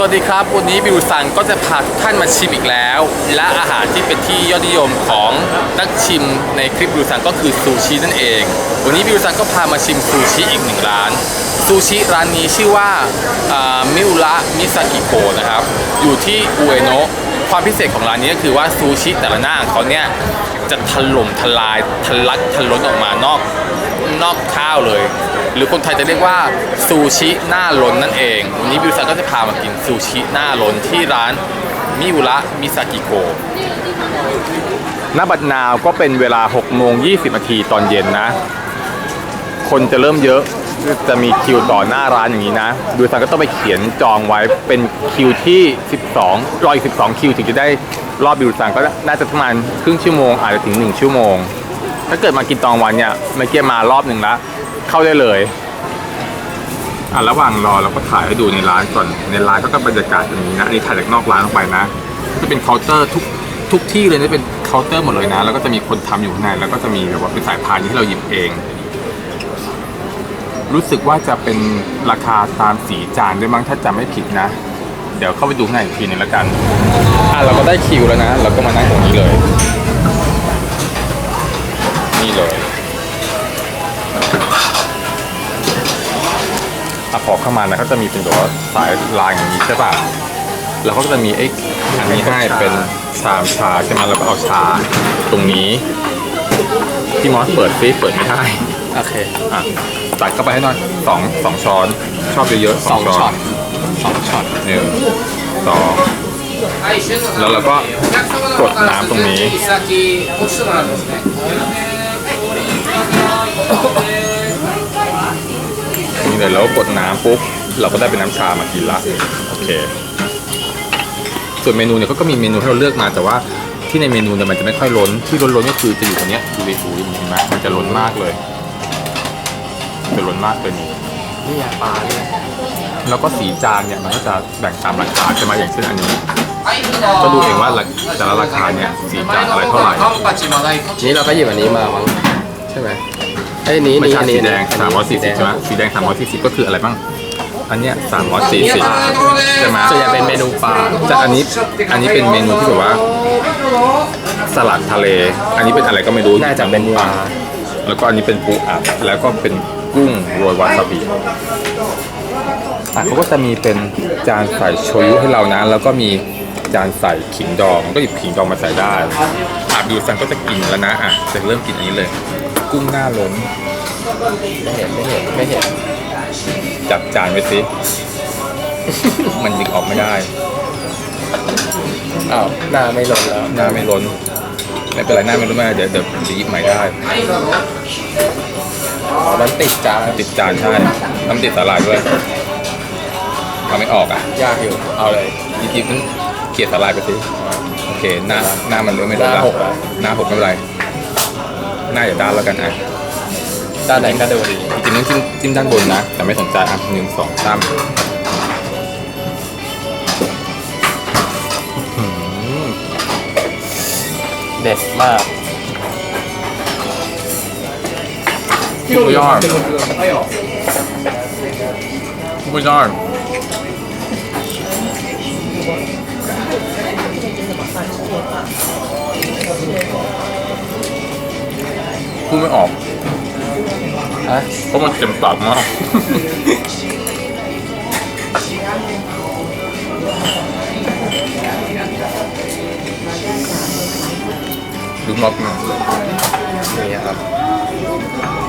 สวัสดีครับ วันนี้บิวซังก็จะพาทุกท่านมาชิมอีกแล้ว และอาหารที่เป็นที่ยอดนิยมของนักชิมในคลิปบิวซังก็คือซูชินั่นเอง วันนี้บิวซังก็พามาชิมซูชิอีกหนึ่งร้านซูชิร้านนี้ชื่อว่ามิวระมิซากิโกนะครับ อยู่ที่อุเอโนะความพิเศษของร้านนี้ก็คือว่าซูชิแต่ละหน้าของเขาเนี่ยจะถล่มทลายทะลักทะล้นออกมานอก นอกข้าวเลย หรือคนไทยจะเรียกว่าซูชิหน้าล้นนั่นเอง วันนี้บิวซังก็จะพามากินซูชิหน้าล้นที่ร้านมิอุระมิซากิโกณบัดนาวก็เป็นเวลา6โมง20นาทีตอนเย็นนะ คนจะเริ่มเยอะจะมีคิวต่อหน้าร้านอย่างนี้นะบิวซังก็ต้องไปเขียนจองไว้เป็นคิวที่ 12 รออีก 12 คิวถึงจะได้รอบบิวซังก็น่าจะประมาณครึ่งชั่วโมงอาจจะถึง 1 ชั่วโมง ถ้าเกิดมากินตอนวันเนี่ยเมื่อกี้มารอบหนึ่งแล้ว เข้าได้เลย อะระหว่างรอเราก็ถ่ายให้ดูในร้านก่อน ในร้านก็ก็บรรยากาศอย่างนี้นะอันนี้ถ่ายจากนอกร้านออกไปนะ จะเป็นเคาน์เตอร์ทุกทุกที่เลยนะเป็นเคาน์เตอร์หมดเลยนะ แล้วก็จะมีคนทำอยู่ข้างในแล้วก็จะมีแบบว่าเป็นสายพานที่เราหยิบเอง รู้สึกว่าจะเป็นราคาตามสีจานด้วยมั้งถ้าจำไม่ผิดนะ เดี๋ยวเข้าไปดูข้างในอีกทีนึงแล้วกัน อะเราก็ได้คิวแล้วนะ เราก็มานั่งตรงนี้เลย นี่เลย อะพอเข้ามานะเขาจะมีเป็นแบบว่าสายลายอย่างนี้ใช่ป่ะ แล้วเขาก็จะมีไอ้อันนี้ให้เป็นชามชาใช่ไหมแล้วก็เอาชาตรงนี้ที่มอสเปิดฟิเปิดไม่ได้โอเคอะตัดเข้าไปให้หน่อยสองสองช้อน ชอบเยอะๆสองช็อตสองช็อตหนึ่งสองแล้วเราก็กดน้ำตรงนี้ นี่เลยแล้วก็กดน้ำปุ๊บเราก็ได้เป็นน้ำชามากินละโอเค ส่วนเมนูเนี่ยเขาก็มีเมนูให้เราเลือกมาแต่ว่าที่ในเมนูเนี่ยมันจะไม่ค่อยล้นที่ล้นๆก็คือจะอยู่ตรงเนี้ยดูดิดูดิเห็นไหมมันจะล้นมากเลยจะล้นมากเลยนี่นี่ยปลาเนี่ยแล้วก็สีจานเนี่ยมันก็จะแบ่งตามราคาใช่ไหมอย่างเช่นอันนี้ก็ดูเองว่าราแต่ละราคาเนี่ยสีจานอะไรเท่าไหร่นี่เราก็หยิบอันนี้มามั้งใช่ไหม ไอ้ยนี้ไม่นี่ใช่อันสีนี้แดงอันสามนี้ร้อยสี่สิบใช่ไหมสีแดงสามร้อยสี่สิบก็คืออะไรบ้าง อันเนี้ยสามร้อยสี่สิบใช่ไหมส่วนใหญ่เป็นเมนูปลาแต่อันนี้อันนี้เป็นเมนูที่แบบว่าสลัดทะเล อันนี้เป็นอะไรก็ไม่รู้น่าจะเป็นปลาแล้วก็อันนี้เป็นปูอัดแล้วก็เป็นกุ้งโรยวาซาบิอะเขาก็จะมีเป็นจานใส่โชยุให้เรานะแล้วก็มีจานใส่ขิงดองก็หยิบขิงดองมาใส่ได้อาบิวซังก็จะกินแล้วนะอะจะเริ่มกินอันนี้เลย กุ้งหน้าล้นไม่เห็นไม่เห็นไม่เห็นจับจานไว้สิ มันยิงออกไม่ได้ อ้าวหน้าไม่ลงแล้วหน้าไม่ล้นไม่เป็นไรหน้าไม่ล้นไม่เป็นไรเดี๋ยวเดี๋ยวจะหยิบใหม่ได้อ๋อมันติดจานติดจานใช่น้ำติดสาหร่ายด้วยทำไม่ออกอะ ยากอยู่ เอาเลยยิบยิบนั้นเกลี่ยสาหร่ายไปสิ โอเค หน้าหน้ามันเริ่มไม่ล้นหน้าหกแล้แล้ววหน้าหกไม่เป็นไรห น้าอย่าด้านแล้วกันอะด้านไหนก็ดูดีจริงๆต้องจิ้มจิ้มด้านบนนะ แต่ไม่สนใจอะหนึ่งสองสามอื้อหือเด็ดมากสุดยอดสุดยอด พูดไม่ออกฮะเพราะมันเต็มปากมากดูน็อตหน่อยนี่ครับ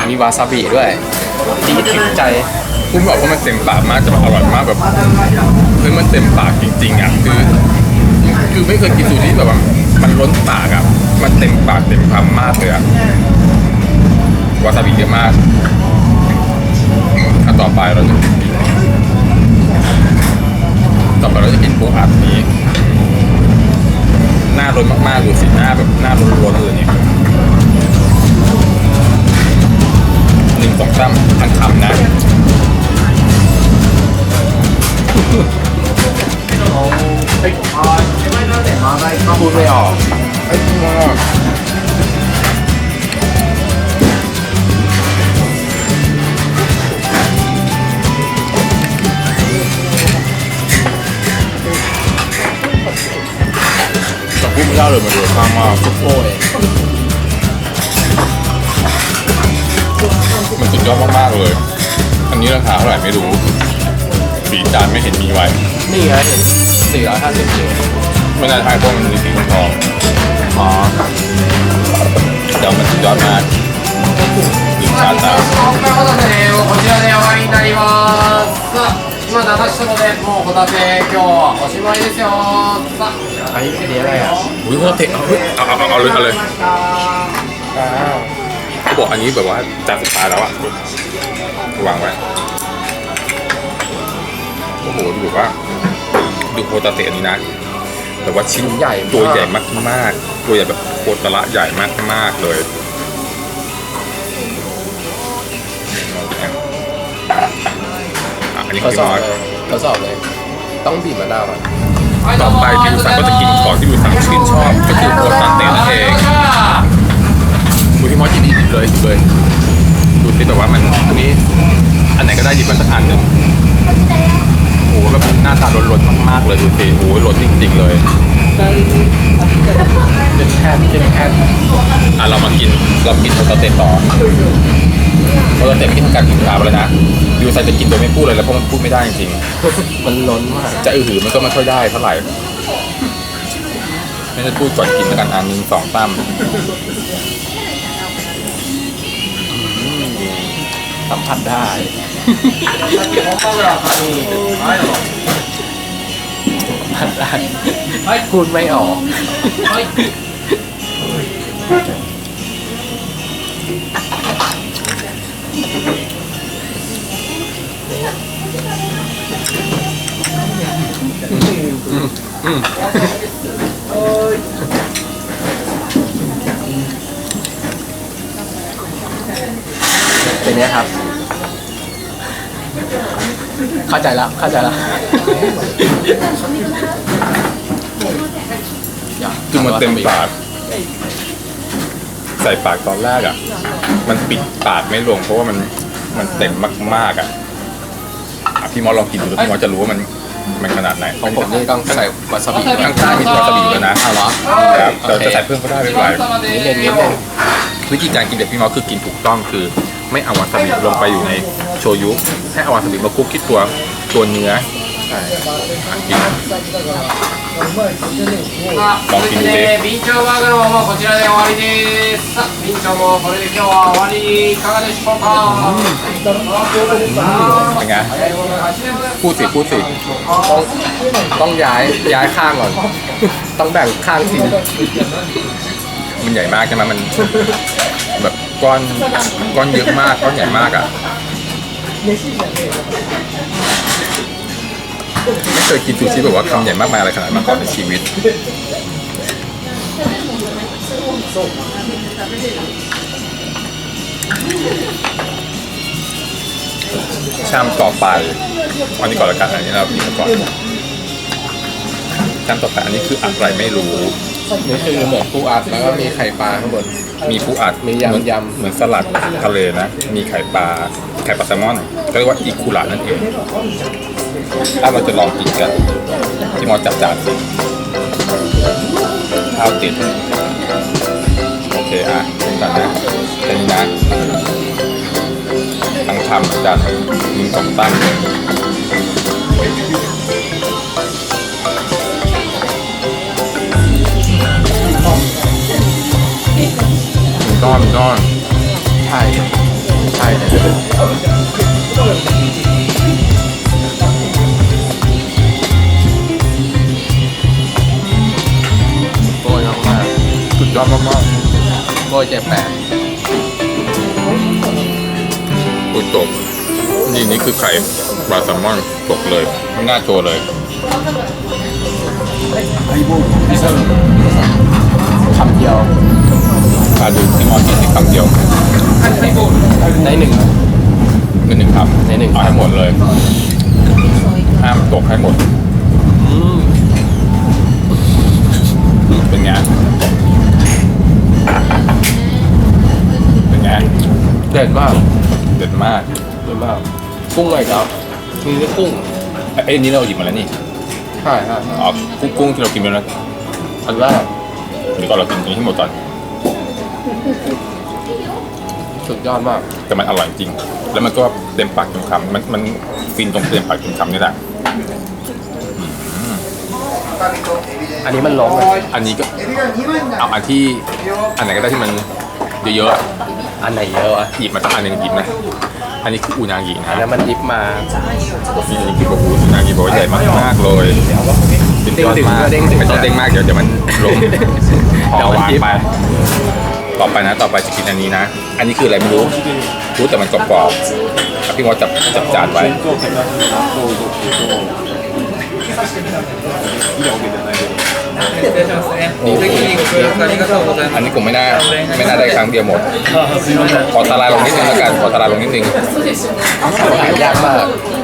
มีวาซาบิด้วยดีถึงใจพูดไม่ออกว่ามันเต็มปากมากจะแบบอร่อยมากแบบเฮ้ยมันเต็มปากจริงๆอะคือคือไม่เคยกินซูชิแบบว่ามันล้นปากอะ มันเต็มปากเต็มคำมากเลยอะ วาซาบิเยอะมากอันต่อไปเราจะต่อไปเราจะกินปูอัดนี้ หน้าล้นมากๆดูสิหน้าแบบหน้าล้อนๆเลยเนี่ยหนึ่งสองสามทั้งคำนะพูดไม่ออกไอ้ที่ว่าเลยมันเย อะมากมากโอ้ยมันสุดยอดมากๆเลย อันนี้ราคาเท่าไหร่ไม่รู้สีจานไม่เห็นมีไว้ นี่ไงเห็นสี่ร้อยห้าสิบเยนไม่น่าใช่เพราะมันมีสีทองทองอ๋อเดี๋ยวมันสุดยอดมากดูชาตา そんなことでね、もうこちらで終わりになります。さあ、今流したので、もうホタテ、今日はおしまいですよ。さあ、 ไอ้อันนี้อะไรอ่ะ อุ้ยเขาเตะเอาเฮ้ยเอาเอาเอาเอาเลยเอาเลย อ้าว เขาบอกอันนี้แบบว่าจานสุดท้ายแล้วอะวางไว้โอ้โหดูแบบว่า ดูโคตาเตะอันนี้นะแต่ว่าชิ้น ใหญ่ ตัวใหญ่มากๆ ตัวใหญ่แบบโคตระใหญ่มากๆเลย อะอันนี้ทคือดสอบน้อยเลยทดสอบเลย ต้องบีบมะนาวก่อนต่อไปพี่อุสังก็จะกินของที่พี่อุสังชื่นชอบก็คือโคตาเตะนั่นเองดูพี่มอสกินอีกเลยหยิบเลยดูสิแบบว่ามันอันนี้อันไหนก็ได้หยิบมาสักอันหนึ่ง โอ้โหแบบหน้าตาล้นๆมากๆเลยดูสิโอ้โหล้นจริง ๆ เลยเป็นแค่เป็นแค่อะเรามากินเรากินโคตาเตะต่อโคตาเตะกินการกินขาไปแล้วนะยูไซจะกินโดยไม่พูดเลยแล้วเพราะมันพูดไม่ได้จริงมันล้นมากๆจะอือหือมันก็ไม่ค่อยได้เท่าไหร่ไม่ได้พูดก่อนกินแล้วกันอันหนึ่งสองตั้มสัมผัสได้ สัมผัสได้พูดไม่ออกเป็นเนี้ยครับ เข้าใจแล้วเข้าใจแล้วคือมันเต็มปาก ใส่ปากตอนแรกอะ มันปิดปากไม่ลงเพราะว่ามันมันเต็มมากๆอะอะพี่มอสลองกินดูแล้วพี่มอสจะรู้ว่ามันมันขนาดไหนของผมนี่ต้องใส่วาซาบิข้างๆมีวาซาบิด้วยนะเอาเหรอครับเราโอเคจะใส่เพิ่มก็ได้ไม่เป็นไร นิดนึงนิดนึงวิธีการกินแบบพี่มอสคือกินถูกต้องคือ ไม่เอาวาซาบิลงไปอยู่ในโชยุให้เอาวาซาบิมาคลุกที่ตัวตัวเนื้อ ใช่ อ่ะกิน さあ、続きで、ビンチョウマグロもこちらで終わりです。さあ、ビンチョウもこれで今日は終わり、いかがでしょうか。 เป็นไง พูดสิพูดสิ ต้องต้องย้ายย้ายข้างก่อน ต้องแบ่งข้างทิ้ง มันใหญ่มากใช่ไหมมัน แบบ ก้อนก้อนเยอะมากก้อนใหญ่มากอะไม่เคยกินซูชิแบบว่าคำใหญ่มากมายอะไรขนาดนั้นมาก่อนในชีวิตชามต่อไปอันนี้ก่อนละกันอันนี้เรากินก่อนชามต่อไปอันนี้คืออะไรไม่รู้ นี่คือเหมือนปูอัดแล้วก็มีไข่ปลาข้างบน มีปูอัดมียำเหอนยำเหมือนสลัดทะเลนะ มีไข่ปลาไข่ปลาแซลมอนก็เรียกว่าอีคุระนั่นเองถ้าเราจะลองกินกันที่มอสจับจานสิข้าวติดโอเคอะก่อนนะแค่นี้นะทั้งคำจัดมึงสองตั้ง มึงก้อนมึงก้อนใช่ใช่เลยโกยมากสุดยอดมากๆโกยเจ็บแปดกูจบนี่นี่คือไข่ปลาแซลมอนตกเลยไม่น่าโชว์เลยไอ้บุ้งคำเดียว ปลาดูที่มอนกินในคำเดียวได้หนึ่งเป็นหนึ่งคำในหนึ่งเอาให้หมดเลย ห้ามตกให้หมดเป็นไงเป็นไงเด็ดมากเด็ดมากเด็ดมากกุ้งอะไรครับมีนี่กุ้งไอ้ยนี่เราหยิบมาแล้วนี่ใช่ใช่ใช่อ๋อกุ้งกุ้งที่เรากินไปแล้วอันแรกเดี๋ยวก่อนเรากินนี้ให้หมดก่อน สุดยอดมาก แต่มันอร่อยจริง แล้วมันก็เต็มปากเต็มคำมันมันฟินตรงเต็มปากเต็มคำนี่แหละ อันนี้มันล้มเลยอันนี้ก็เอาอันที่อันไหนก็ได้ที่มันเยอะๆอะอันไหนเยอะวะหยิบมาตั้งอันหนึ่งหยิบนะ อันนี้คืออูนางิอันนะนั้นมันดิฟมานี่อันนี้คือบอกอูนางิบอกว่าใหญ่มากๆเลยเป็นยอดมากเด้งๆไม่ต้องเด้งมากเดี๋ยวเดี๋ยวมันล้มพเดี๋อยวมันวางทิ่มไป ต่อไปนะ ต่อไปจะกินอันนี้นะ อันนี้คืออะไรไม่รู้ รู้แต่มันกรอบๆอะพี่งอจับจับจานไว้ นี่คืออันนี้ผมไม่น่าไม่น่าได้ครั้งเดียวหมด ขอทลายลงนิดนึงแล้วกัน ขอทลายลงนิดนึง หายากมาก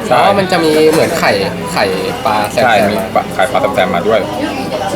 เพราะว่ามันจะมีเหมือนไข่ไข่ปลาแซ่บใช่ๆมีมาปลาขายปลาแซมๆมาด้วย3 本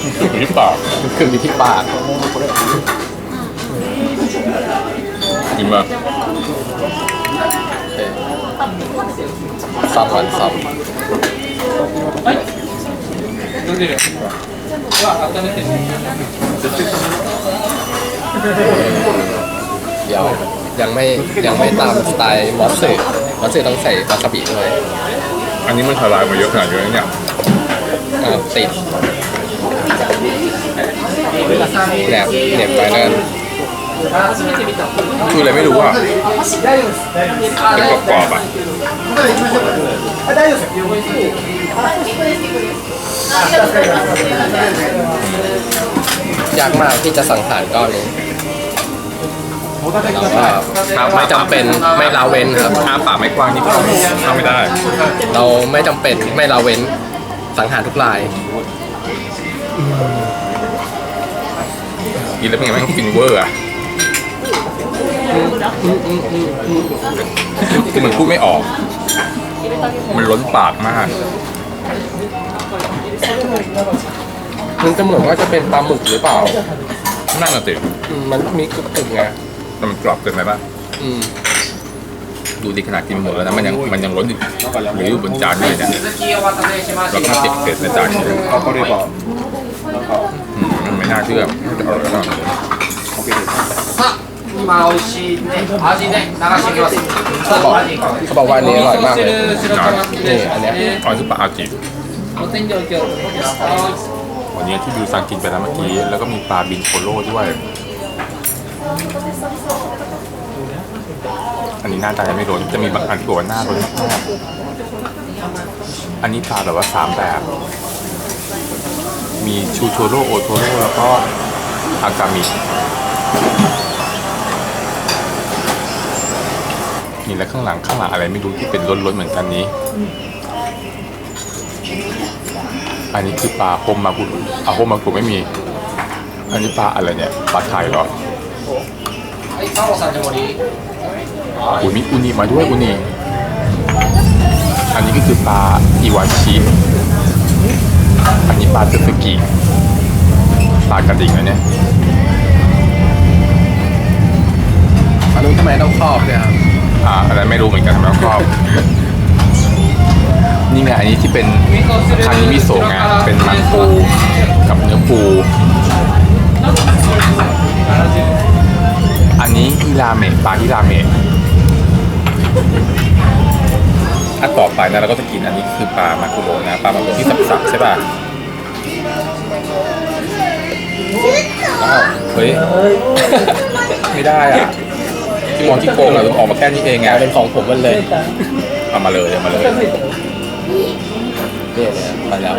ที่ปากกรึบอยู่ที่ปากกินมาซ้ำวันซ้ำเดี๋ยวยังไม่ยังไม่ตามสไตล์มอสสึมอสสึต้องใส่วาซาบิด้วยอันนี้มันทลายมาเยอะขนาดนี้แล้วเนี่ยอ่าติด แหนบแหนบไปนั่นคืออะไรไม่รู้อะเป็นกรอบๆอะยากมากที่จะสังหารก้อนนี้แต่ว่าไม่จำเป็นไม่ละเว้นครับอ้าปากไม่กว้างนี่เข้าเข้าไม่ได้ เราไม่จำเป็นไม่ละเว้นสังหารทุกราย กินแล้วเป็นไงแม่งฟินเวอร์อ่ะคือมันพูดไม่ออก มันล้นปากมาก มันก็เหมือนว่าจะเป็นปลาหมึกหรือเปล่า นั่นน่ะสิ อืมมันมีกรึบกรึบไง แต่มันกรอบเกินไปป่ะ อืม ดูดีขนาดกินหมดแล้วนะมันยังมันยังล้นอยู่เหลืออยู่บนจานด้วยเนี่ย 続きお待たせしまし แล้วก็ติดเผ็ดในจานนี้ あ、これば、 อืมไม่ น่าเชื่อจะอร่อยแล้วถ้ามาโอชิเนะอาจิเนะนากาชิเขาบอกเขาบอกว่าอันนี้อร่อยมากเลยนี่อันนี้ยอ๋อซุปปลาอาจิวันนี้ที่ดูสังกินไปแล้วเมื่อกี้แล้วก็มีปลาบินโคโล่ด้วย อันนี้หน้าตายังไม่โดนจะมีบางอันตัวหน้าโดนมากอันนี้ปลาแบบว่าสามแบบ มีชูโทโร่โอโทโร่แล้วก็อากามินี่แล้วข้างหลังข้างหลังอะไรไม่รู้ที่เป็นล้นๆเหมือนกันนี้ อันนี้คือปลาโฮมมากุอาโฮมมากุไม่มี อันนี้ปลาอะไรเนี่ยปลาไทยเหรอไอ้เข้าซาดิวอนี่อุ้ยมีอุนิมาด้วยอุนิอันนี้ก็คือปลาอีวาชิ อันนี้ปลาซึสกิปลากระดิ่งนะเนี่ยอันนู้นทำไมต้องครอบด้วยครับอ่าอันนั้นไม่รู้เหมือนกันทำไมต้องครอบ นี่ไงอันนี้ที่เป็นคานิมิโซะไงเป็นมันปูกับเนื้อปู อันนี้ฮิราเมะปลาฮิราเมะ ถ้าต่อไปนะเราก็จะกินอันนี้คือปลามากุโระนะปลามากุโระที่สับๆใช่ป่ะอ้าวเฮ้ย ไม่ได้อะที่มองที่โกงอะมันออกมาแค่นี้เองกไงลายเป็นของผมมันเลยเอามาเลยเอามาเลยเนี่ยเนี่ยไปแล้ว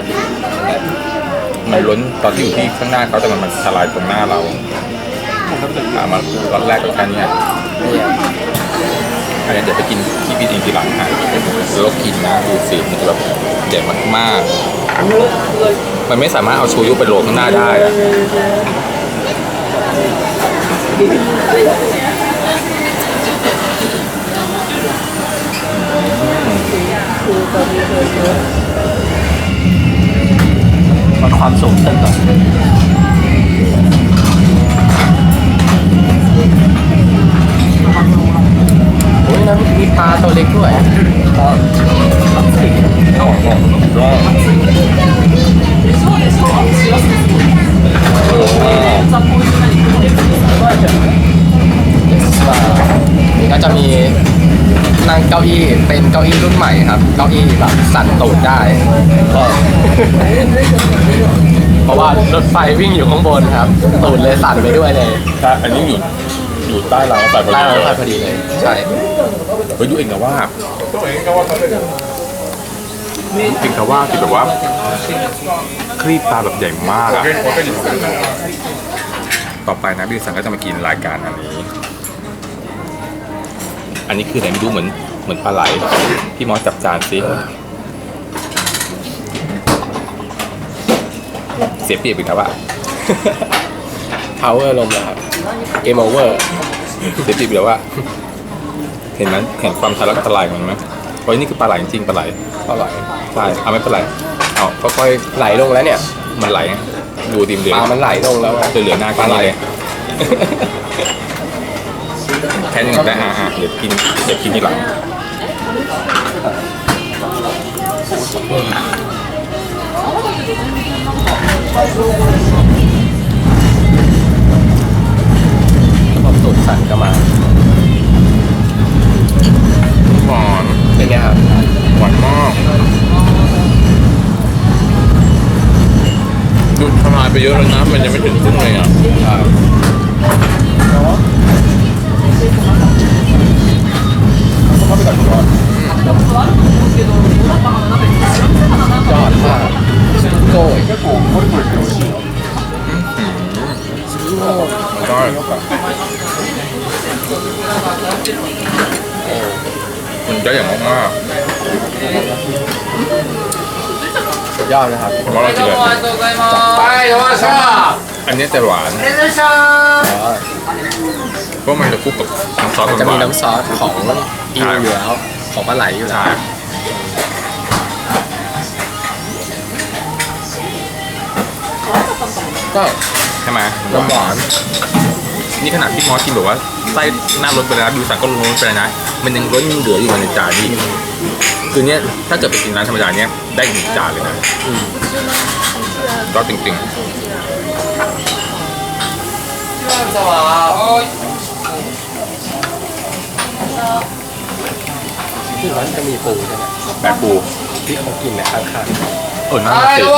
มันล้นตอนที่อยู่ที่ข้างหน้าเขาแต่มันมันทลายตรงหน้าเราอ่ามาตอนแรกก็แค่เนี้ายเดี๋ยวไปกินที่กินเองทีหลังนะแล้วกินนะดูสีมันจะแบบเด็ดมากๆ มันไม่สามารถเอาชูยุไปโรยข้างหน้าได้อะมันความสูงเส้นก่อ เล็กด้วยนี่ก็จะมีนั่งเก้าอี้เป็นเก้าอี้รุ่นใหม่ครับ เก้าอี้แบบสั่นตูดได้ เพราะว่ารถไฟวิ่งอยู่ข้างบนครับ ตูดเลยสั่นไปด้วยเลยใช่อันนี้อยู่ อยู่ใต้รางรถไฟพอใต้ดีรถไฟพอดีเลย ใช่ เฮ้ยดูเองนะว่าเองกับว่าคือแบบว่าครีบตาแบบใหญ่มากอะต่อไปนะพี่สังก็จะมากินรายการอันนี้ อันนี้คือไหนไม่รู้เหมือนเหมือนปลาไหลพี่มอสจับจานสิเสียเปรียบอีกครับ ว่า power ลมแล้วครับ game over เสียเปรียบอีกแล้วว่า เห็นไหมเห็นความทะลักทลายของมันไหมเพราะนี่คือปลาไหลจริงๆปลาไหลอร่อยใช่เอาไม่เป็นไรเอาค่อยไหลลงแล้วเนี่ยๆมันไหลดูดิมเหลืปอลามันไหลลงแล้วอะเหลือหน้าแค่นี้เลยแค่นี้ก่อนได้อ่าอ่าเดี๋ยวกินเดี๋ยวกินทีหลัง สั่นก็มาหวานเป็นไงครับหวานมากดูทำลายไปเยอะแล้วนะมันยังไม่ถึงครึ่งเลยอะยอดมากโก้ย ได้คุณได้อย่างมากสุดยอดเลยครับร้อนจริงเลยไปโทรศัพท์อันนี้จะหวานเพราะมันจะคู่กับน้ำซอสจะมีน้ำซอสของอิวอยู่แล้วของปลาไหลอยู่แล้วก็ ใช่ไหมหวานนี่ขนาดพี่มอสกินแบบว่าไส้หน้ารถไปแล้วดูสั่งก็ล้นไปนะ มันยังร้นเหลืออยู่ในจานนี่คือเนี้ยถ้าเกิดไปกินร้านธรรมดาเนี้ยได้หนึ่งจานเลยนะก็จริงๆที่ร้านจะมีปูใช่ไหมแบบปูที่เขากินนะครัค่ะ เออน่าจะติดหรือ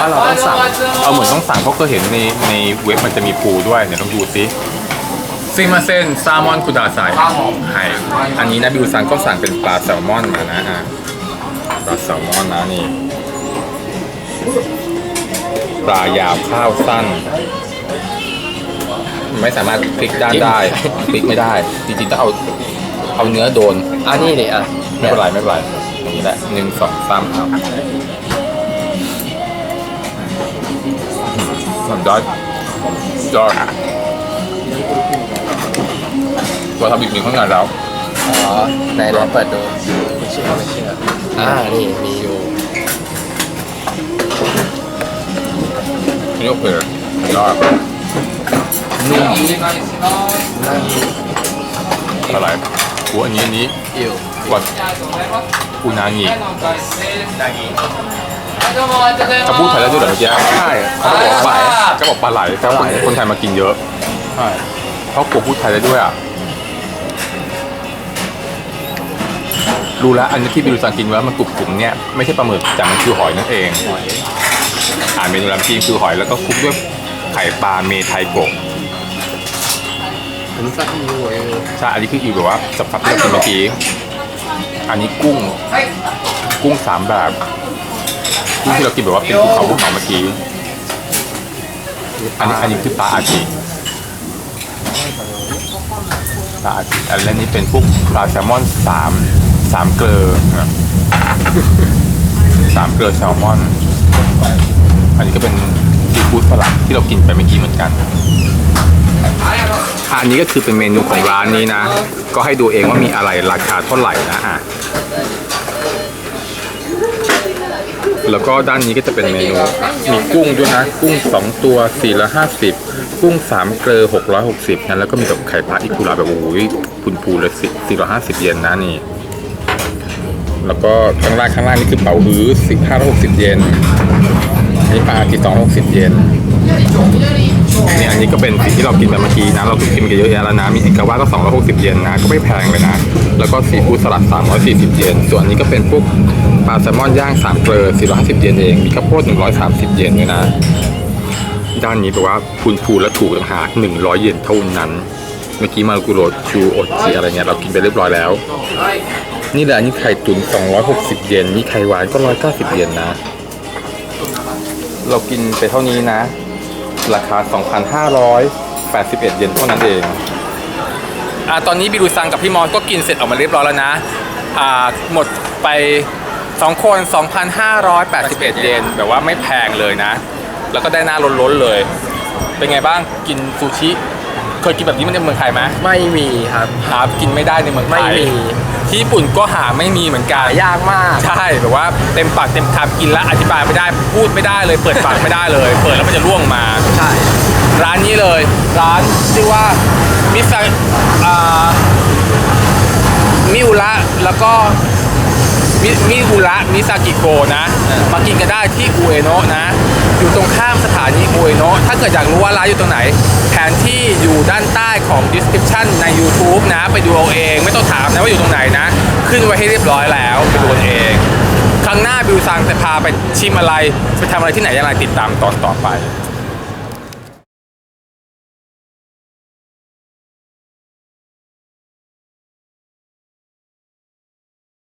ว่าเราต้องสั่งเอาเหมือนต้องสั่งเพราะเคยเห็นในในเว็บมันจะมีปูด้วยเดี๋ยวต้องดูซิซีมาเซนแซลมอนคุดาไซไห่อันนี้นะบิวซังก็สั่งเป็นปลาแซลมอนมานะฮะปลาแซลมอนนะนี่ปลายาวข้าวสั้น ไม่สามารถคลิกด้านได้คลิกไม่ได้ จริงๆต้องเอาเอาเนื้อโดนอันนี้เลยอะ ไม่เป็นไรไม่เป็นไรอย่างนี้แหละหนึ่งสองสามครับสุดยอดยอดตัวทำบิบมีข้างในแล้วอ๋อในร้านเปิดดูไม่เชื่อไม่เชื่ออ่านี่มีอยู่นี่โอเคยอดนุ่มอะไรอันนี้อันนี้ อิว วัดอุนางินางิจะพูดไทยแล้วด้วยเหรอเมื่อกี้ใช่เขาบอกปลาไหลก็บอกปลาไหลแต่คนคนไทยมากินเยอะใช่เพราะกลัวพูดไทยได้ด้วยอะรู้แล้วอันนี้ที่บิวซังกินว่ามันกรุบกลุ่มเนี่ยไม่ใช่ปลาหมึกแต่มันคือหอยนั่นเองอ่านเมนูลำจีนคือหอยแล้วก็คลุกด้วยไข่ปลาเมไทยกบอันนี้ซักอีโรใช่อันนี้คืออีแบบว่าสับๆที่เรากินเมื่อกี้ อันนี้กุ้งはいกุ้งสามแบบ กุ้งที่เรากินแบบว่าเป็นภูเขาภูเขาเมื่อกี้ อันนี้อันนี้คือปลาอาจิปลาอาจิอันนี้เป็นพวกปลาแซลมอนสามสามเกลือนะสามเกลือแซลมอน อันนี้ก็เป็นซีฟู้ดสลัดที่เรากินไปเมื่อกี้เหมือนกัน อันนี้ก็คือเป็นเมนูของร้านนี้นะ ก็ให้ดูเองว่ามีอะไรราคาเท่าไหร่นะอะแล้วก็ด้านนี้ก็จะเป็นเมนู มีกุ้งด้วยนะ กุ้ง 2 ตัว4ละ50 กุ้ง 3 เกลือ 660นะแล้วก็มีแบบไข่ปลาอิกุระแบบโอ้ยพูนๆเลย450 เยนนะนี่ แล้วก็ข้างล่างข้างล่างนี่คือเป๋าฮื้อ560 เยนนี่ปลาที่260 เยน เนี่ยอันนี้ก็เป็นสิ่งที่เรากินไปเมื่อกี้นะ เรากินกันเยอะแยะแล้วนะ มีเอกาวาก็ 260 เยนนะ ก็ไม่แพงเลยนะ แล้วก็ซีฟู้ดสลัด 340 เยน ส่วนนี้ก็เป็นพวกปลาแซลมอนย่าง3เกลือ450 เยนเอง มีข้าวโพด130 เยนด้วยนะ ด้านนี้แปลว่าพูนพูและถูกต่างหาก100 เยนเท่านั้น เมื่อกี้มากุโรชูโอจิอะไรเงี้ย เรากินไปเรียบร้อยแล้ว นี่แหละอันนี่ไข่ตุ๋น260 เยน นี่ไข่หวานก็ 190 เยนนะ เรากินไปเท่านี้นะ ราคา 2,581 เยนเท่านั้นเองอ่าตอนนี้บิรูซังกับพี่มอสก็กินเสร็จออกมาเรียบร้อยแล้วนะอ่าหมดไป 2 คน 2,581 เยนแบบว่าไม่แพงเลยนะ แล้วก็ได้หน้าล้นๆเลย เป็นไงบ้างกินซูชิ เคยกินแบบนี้มันในเมืองไทยไหมไม่มีครับ หากินไม่ได้ในเมืองไทไม่ย มี ที่ญี่ปุ่นก็หาไม่มีเหมือนกันยากมาก ใช่แบบว่าเต็มปากเต็มคำกินแล้วอธิบายไม่ได้พูดไม่ได้เลย เปิดปากไม่ได้เลย เปิดแล้วมันจะร่วงมา ใช่ ร้านนี้เลย ร้านชื่อว่ามิซาอ่ามิอุระแล้วก็ มิมิอุระมิซากิโกนะ มากินกันได้ที่อุเอโนะนะ อยู่ตรงข้ามสถานีอุเอโนะถ้าเกิดอยากรู้ว่าร้านอยู่ตรงไหน แผนที่อยู่ด้านใต้ของ description ใน YouTube นะ ไปดูเอาเอง ไม่ต้องถามนะว่าอยู่ตรงไหนนะ ขึ้นไว้ให้เรียบร้อยแล้ว ไปดูเอง ครั้งหน้าบิวซังจะพาไปชิมอะไร ไปทำอะไรที่ไหนอย่างไรติดตามตอนต่อไป